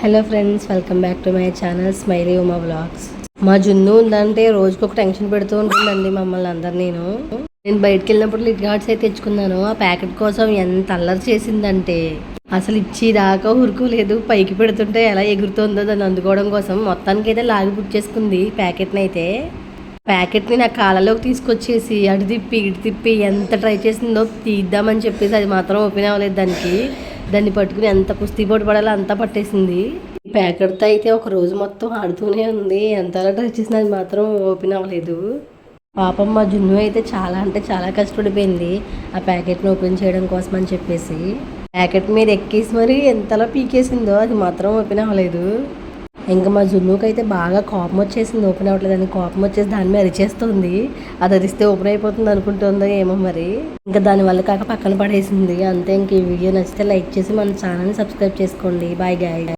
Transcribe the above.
Hello friends welcome back to my channel smiley Uma blogs మా జున్ను ఉందంటే రోజుకి ఒక టెన్షన్ పెడుతూ ఉంటుందండి మమ్మల్ని అందరు నేను నేను బయటకు వెళ్ళినప్పుడు లిట్ గార్డ్స్ అయితే తెచ్చుకున్నాను. ఆ ప్యాకెట్ కోసం ఎంత అల్లరి చేసిందంటే అసలు ఇచ్చి దాకా పైకి పెడుతుంటే ఎలా ఎగురుతుందో దాన్ని అందుకోవడం కోసం మొత్తానికి అయితే లాగి బుక్ చేసుకుంది ప్యాకెట్ని అయితే. ప్యాకెట్ని నా కాళ్ళలోకి తీసుకొచ్చేసి అటు తిప్పి ఇటు తిప్పి ఎంత ట్రై చేసిందో తీద్దామని చెప్పేసి అది మాత్రం ఓపెన్ అవ్వలేదు దానికి. దాన్ని పట్టుకుని ఎంత కుస్తీ పోటీ పడాలో అంతా పట్టేసింది. ప్యాకెట్తో అయితే ఒక రోజు మొత్తం ఆడుతూనే ఉంది. ఎంతలా ట్రై చేసినా అది మాత్రం ఓపెన్ అవ్వలేదు. పాపం మా జున్ను అయితే చాలా అంటే చాలా కష్టపడిపోయింది ఆ ప్యాకెట్ని ఓపెన్ చేయడం కోసం అని చెప్పేసి. ప్యాకెట్ మీద ఎక్కేసి మరి ఎంతలా పీకేసిందో అది మాత్రం ఓపెన్ అవ్వలేదు. ఇంకా మా జున్నుకి అయితే బాగా కోపం వచ్చేసింది ఓపెన్ అవ్వట్లేదు అని కోపం వచ్చేసి దాని మీద అరిచేస్తుంది. అది అరిస్తే ఓపెన్ అయిపోతుంది అనుకుంటుందో ఏమో మరి. ఇంకా దాని వల్ల కాక పక్కన పడేసింది. అంతే ఇంక ఈ వీడియో నచ్చితే లైక్ చేసి మన ఛానల్ని సబ్స్క్రైబ్ చేసుకోండి. Bye guy.